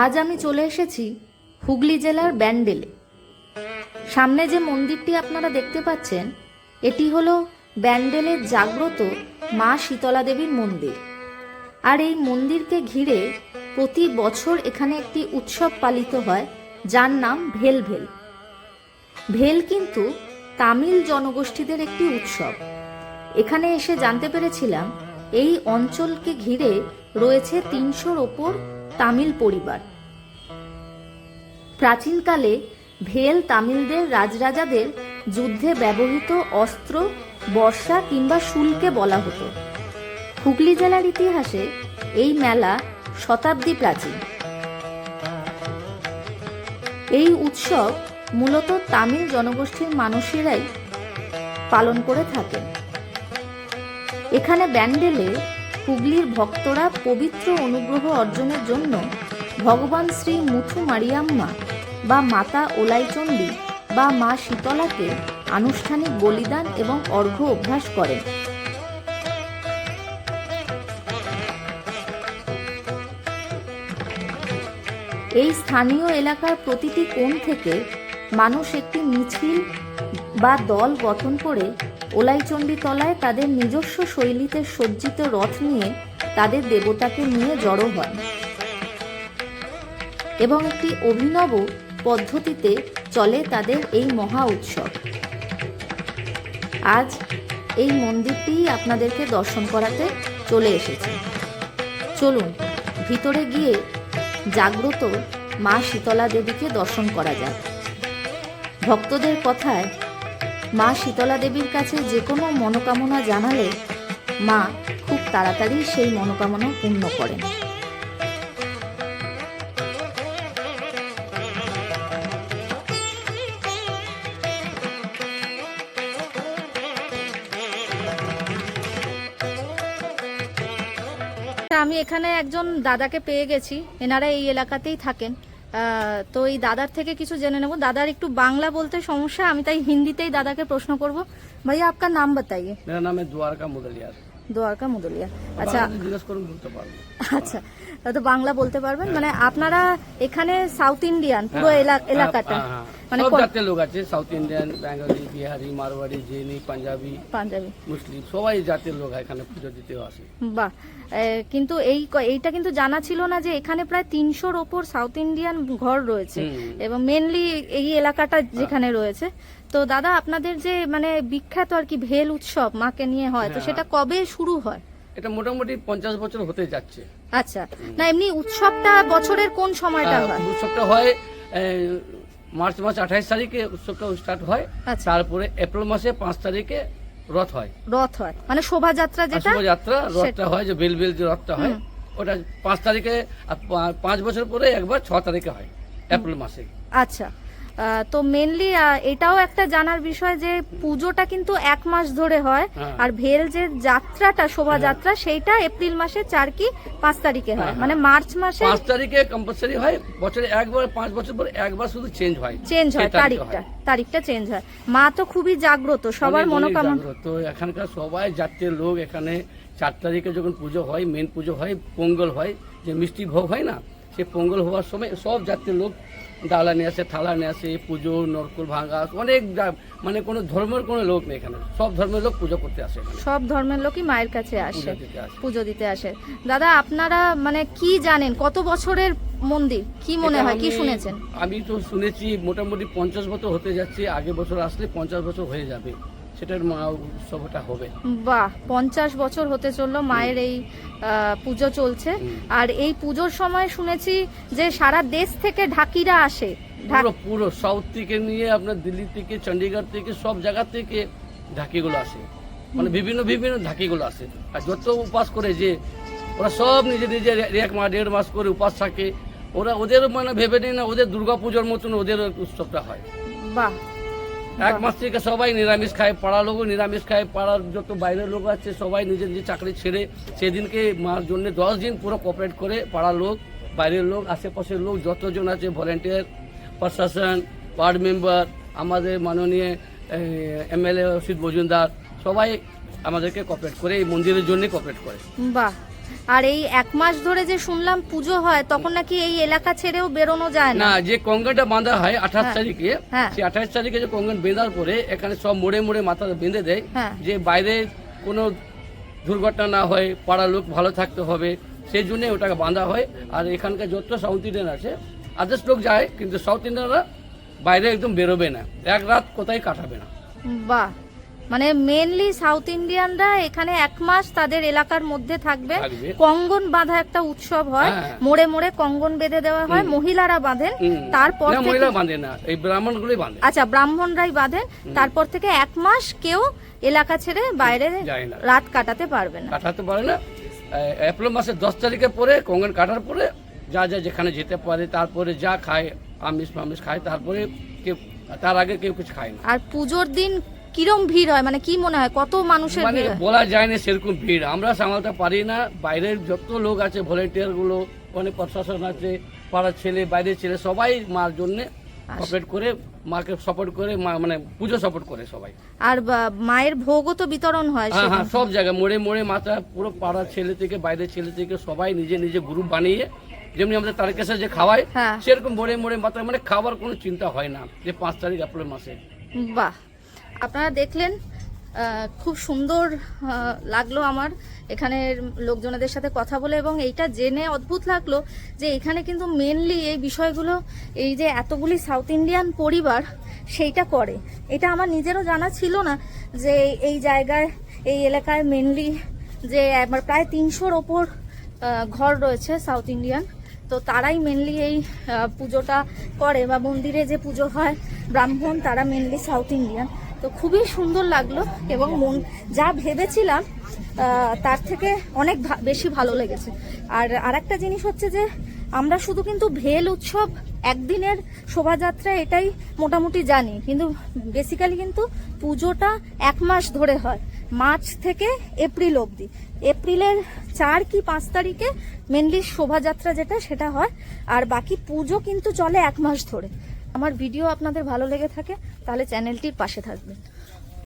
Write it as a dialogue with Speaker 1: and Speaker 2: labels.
Speaker 1: আজ আমি চলে এসেছি হুগলি জেলার ব্যান্ডেলে। সামনে যে মন্দিরটি আপনারা দেখতে পাচ্ছেন, এটি হলো ব্যান্ডেলের জাগ্রত মা শীতলা দেবীর মন্দির। আর এই মন্দিরকে ঘিরে প্রতি বছর এখানে একটি উৎসব পালিত হয়, যার নাম ভেল ভেল। ভেল কিন্তু তামিল জনগোষ্ঠীদের একটি উৎসব। এখানে এসে জানতে পেরেছিলাম, এই অঞ্চলকে ঘিরে রয়েছে তিনশোর ওপর তামিল পরিবার। প্রাচীনকালে ভেল তামিলদের রাজরাজাদের যুদ্ধে ব্যবহৃত অস্ত্র, বর্ষা কিংবা শুল্কে বলা হতো। হুগলি জেলার ইতিহাসে এই মেলা শতাব্দী প্রাচীন। এই উৎসব মূলত তামিল জনগোষ্ঠীর মানুষেরাই পালন করে থাকেন। এখানে ব্যান্ডেলে হুগলির ভক্তরা পবিত্র অনুগ্রহ অর্জনের জন্য ভগবান শ্রী মুথু মারিয়াম্মা বা মাতা ওলাইচণ্ডী বা মা শীতলাকে আনুষ্ঠানিক বলিদান এবং অর্ঘ্য অভ্যাস করেন। এই স্থানীয় এলাকার প্রতিটি কোণ থেকে মানুষ একটি মিছিল বা দল গঠন করে ওলাইচণ্ডী তলায় তাদের নিজস্ব শৈলীতে সজ্জিত রথ নিয়ে তাদের দেবতাকে নিয়ে জড়ো হয়। এবং একটি অভিনব পদ্ধতিতে চলে তাদের এই মহা উৎসব। আজ এই মন্দিরটি আপনাদেরকে দর্শন করাতে চলে এসেছে। চলুন, ভিতরে গিয়ে জাগ্রত মা শীতলা দেবীকে দর্শন করা যায় ভক্তদের কথায় মা শীতলা দেবীর কাছে যে কোনো মনোকামনা জানালে মা খুব তাড়াতাড়ি সেই মনোকামনা পূর্ণ করেন। আমি এখানে একজন দাদাকে পেয়ে গেছি। এনারা এই এলাকাতেই থাকেন। তো এই দাদার থেকে কিছু জেনে নেব। দাদার একটু বাংলা বলতে সমস্যা আমি তাই হিন্দিতেই দাদাকে প্রশ্ন করব। ভাইয়া আপনার নাম
Speaker 2: বাতাইয়ে? মেরা দ্বারকা মুদলিয়া
Speaker 1: দ্বারকা মুদলিয়া আচ্ছা। আচ্ছা। তো বাংলা বলতে পারবেন। মানে আপনারা এখানে সাউথ ইন্ডিয়ান পুরো এলাকাটা।
Speaker 2: হ্যাঁ, হ্যাঁ।
Speaker 1: মানে
Speaker 2: সব জাতের লোক আছে south Indian Bengali Bihari Marwari জেনি পাঞ্জাবি
Speaker 1: পাঞ্জাবি।
Speaker 2: মুসলিম সবাই জাতের লোক এখানে পুজো দিতেও আসে।
Speaker 1: বাহ। কিন্তু এই এইটা কিন্তু জানা ছিল না যে এখানে প্রায় তিনশোর ওপর সাউথ ইন্ডিয়ান ঘর রয়েছে। এবং মেনলি এই এলাকাটা যেখানে রয়েছে। তো দাদা আপনাদের যে মানে বিখ্যাত আর কি ভেল উৎসব মাকে নিয়ে হয় তো
Speaker 2: হ্যাঁ।
Speaker 1: সেটা কবে শুরু হয়?
Speaker 2: এটা মোটামুটি পঞ্চাশ বছর হতে যাচ্ছে।
Speaker 1: আচ্ছা না এমনি উৎসবটা বছরের কোন সময়টা হয়?
Speaker 2: উৎসবটা হয় মার্চ মাস আঠাইশ তারিখে উৎসবটা স্টার্ট হয়
Speaker 1: আচ্ছা।
Speaker 2: তারপরে এপ্রিল মাসে পাঁচ তারিখে রথ হয়।
Speaker 1: রথ হয়। মানে শোভাযাত্রা যেটা
Speaker 2: শোভাযাত্রা রথটা। হয় যে বেল বেল যে রথটা হয় ওটা পাঁচ তারিখে আর পাঁচ বছর পরে একবার ছ তারিখে হয় এপ্রিল মাসে।
Speaker 1: আচ্ছা। তো মেনলি এটাও একটা জানার বিষয় যে পুজোটা কিন্তু এক মাস ধরে হয়
Speaker 2: হ্যাঁ।
Speaker 1: আর ভেল যে যাত্রাটা শোভাযাত্রা সেইটা এপ্রিল মাসে চার কি পাঁচ তারিখে হয়।
Speaker 2: হ্যাঁ,
Speaker 1: মানে মার্চ মাসে
Speaker 2: পাঁচ তারিখে কম্পালসারি হয় বছরে একবার পাঁচ বছর পর একবার শুধু চেঞ্জ হয়।
Speaker 1: চেঞ্জ হয় তারিখটা তারিখটা চেঞ্জ হয়। মা তো খুবই জাগ্রত সবার মনোকামনা।
Speaker 2: জাগ্রত। এখানকার সবাই জাতীয় লোক এখানে চার তারিখে যখন পুজো হয় মেন পুজো হয় পঙ্গল হয় যে মিষ্টি ভোগ হয় না সে পঙ্গল হওয়ার সময় সব জাতীয় লোক ডালা নিয়ে আসে থালা নিয়ে আসে পুজো নরকুল ভাঙা অনেক মানে কোনো ধর্মের কোনো লোক নেই এখানে। সব ধর্মের লোক পুজো করতে আসে
Speaker 1: সব ধর্মের লোকই মায়ের কাছে আসে
Speaker 2: পুজো দিতে আসে।
Speaker 1: পুজো দিতে আসে। দাদা আপনারা মানে কি জানেন? কত বছরের মন্দির? কি মনে হয়? কি শুনেছেন?
Speaker 2: আমি তো শুনেছি মোটামুটি পঞ্চাশ বছর হতে যাচ্ছে। আগে বছর আসলে পঞ্চাশ বছর হয়ে যাবে। সেটার মা উৎসবটা হবে।
Speaker 1: বাহ পঞ্চাশ বছর হতে চলল মায়ের এই পুজো চলছে। আর এই পুজোর সময় শুনেছি যে সারা দেশ থেকে ঢাকিরা আসে।
Speaker 2: পুরো পুরো সাউথ থেকে নিয়ে আপনার দিল্লি থেকে চণ্ডীগড় থেকে সব জায়গা থেকে ঢাকিগুলো আসে। মানে বিভিন্ন বিভিন্ন ঢাকিগুলো আসে। আর যত উপাস করে যে ওরা সব নিজে নিজে এক মাস দেড় মাস করে উপাস থাকে। ওরা ওদের মানে ভেবে নেই না ওদের দুর্গা পুজোর মতন ওদের উৎসবটা হয়।
Speaker 1: বাহ
Speaker 2: এক মাস থেকে সবাই নিরামিষ খায় পাড়া লোকও নিরামিষ খায়, পাড়ার যত বাইরের লোক আছে, সবাই নিজের নিজের চাকরি ছেড়ে সেদিনকে মার জন্য দশ দিন পুরো কোঅপারেট করে পাড়ার লোক, বাইরের লোক, আশেপাশের লোক, যতজন আছে ভলেন্টিয়ার প্রশাসন ওয়ার্ড মেম্বার আমাদের মাননীয় এমএলএ অসিত মজুমদার, সবাই আমাদেরকে কোঅপারেট করে, এই মন্দিরের জন্য কোঅপারেট করে।
Speaker 1: বাহ। আর এই এক মাস ধরে যে শুনলাম পুজো হয় তখন নাকি এই এলাকা ছেড়েও বেরোনো যায় না
Speaker 2: যে কঙ্গনটা বাঁধা হয় আঠাশ
Speaker 1: হ্যাঁ।
Speaker 2: তারিখে
Speaker 1: হ্যাঁ।
Speaker 2: সেই আঠাশ তারিখে যে কঙ্গন বেঁধার পরে এখানে সব মোড়ে মোড়ে মাথা বেঁধে দেয়
Speaker 1: হ্যাঁ।
Speaker 2: যে বাইরে কোনো দুর্ঘটনা না হয় পাড়ার লোক ভালো থাকতে হবে সেই জন্য ওটাকে বাঁধা হয় আর এখানকার যত সাউথ ইন্ডিয়ান আছে আদার্স লোক যায় কিন্তু সাউথ ইন্ডিয়ানরা বাইরে একদম বেরোবে না এক রাত কোথায় কাটাবে না
Speaker 1: বাহ মানে মেনলি সাউথ ইন্ডিয়ানরা এখানে এক মাস তাদের এলাকার মধ্যে থাকবে। কঙ্গন বাঁধা একটা উৎসব হয়।
Speaker 2: হ্যাঁ।
Speaker 1: মোড়ে মোড়ে কঙ্গন বেঁধে দেওয়া হয়। মহিলারা বাঁধেন। তারপর
Speaker 2: মহিলা বাঁধে না। এই ব্রাহ্মণগুলোই বাঁধে।
Speaker 1: আচ্ছা ব্রাহ্মণরাই বাঁধেন। তারপর থেকে এক মাস কেউ এলাকা ছেড়ে বাইরে রাত কাটাতে পারবে না।
Speaker 2: কাটাতে পারে না। এপ্রিল মাসের দশ তারিখের পরে কঙ্গন কাটার পরে যা যা যেখানে যেতে পারে তারপরে যা খায় আমিষ ফামিষ খায় তারপরে কেউ তার আগে কেউ কিছু খায় না।
Speaker 1: আর পুজোর দিন কিরম ভিড় হয়? মানে কি মনে হয়? কত মানুষের
Speaker 2: মানে
Speaker 1: ভিড় হয়?
Speaker 2: বলা যায় না সেরকম ভিড়। আমরা সামালতে পারি না। বাইরের যত লোক আছে ভলেন্টিয়ারগুলো অনেক প্রশাসন আছে পাড়ার ছেলে বাইরের ছেলে সবাই মার জন্য সাপোর্ট করে মাকে সাপোর্ট করে মা মানে পুজো সাপোর্ট করে সবাই।
Speaker 1: আর বা- মায়ের ভোগও তো বিতরণ হয়
Speaker 2: হ্যাঁ হ্যাঁ সব জায়গায় মোড়ে মোড়ে মাথা পুরো পাড়ার ছেলে থেকে বাইরের ছেলে থেকে সবাই নিজে নিজে গ্রুপ বানিয়ে যেমনি আমাদের তারকেশ্বর যে খাওয়ায়
Speaker 1: হ্যাঁ।
Speaker 2: সেরকম মোড়ে মোড়ে মাথা মানে খাবার কোনো চিন্তা হয় না যে পাঁচ তারিখ এপ্রিল মাসে।
Speaker 1: বাহ আপনারা দেখলেন খুব সুন্দর লাগল আমার এখানের লোকজনেদের সাথে কথা বলে এবং এইটা জেনে অদ্ভুত লাগল যে এখানে কিন্তু মেনলি এই বিষয়গুলো, এই যে এতগুলি সাউথ ইন্ডিয়ান পরিবার, সেইটা করে। এটা আমার নিজেরও জানা ছিল না যে এই জায়গায়, এই এলাকায় মেনলি যে আমার প্রায় তিনশোর ওপর ঘর রয়েছে সাউথ ইন্ডিয়ান তো তারাই মেনলি এই পুজোটা করে বা মন্দিরে যে পুজো হয়, ব্রাহ্মণ তারা মেনলি সাউথ ইন্ডিয়ান তো খুবই সুন্দর লাগল এবং মন, যা ভেবেছিলাম তার থেকে অনেক বেশি ভালো লেগেছে। আর আরেকটা জিনিস হচ্ছে যে, আমরা শুধু কিন্তু ভেল উৎসব একদিনের শোভাযাত্রা এটাই মোটামুটি জানি। কিন্তু বেসিক্যালি কিন্তু পুজোটা এক মাস ধরে হয়, মার্চ থেকে এপ্রিল অবধি। এপ্রিলের চার কি পাঁচ তারিখে মেনলি শোভাযাত্রা যেটা, সেটা হয়। আর বাকি পুজো কিন্তু চলে এক মাস ধরে। আমার ভিডিও আপনাদের ভালো লেগে থাকে। তাহলে চ্যানেলটির পাশে থাকবেন।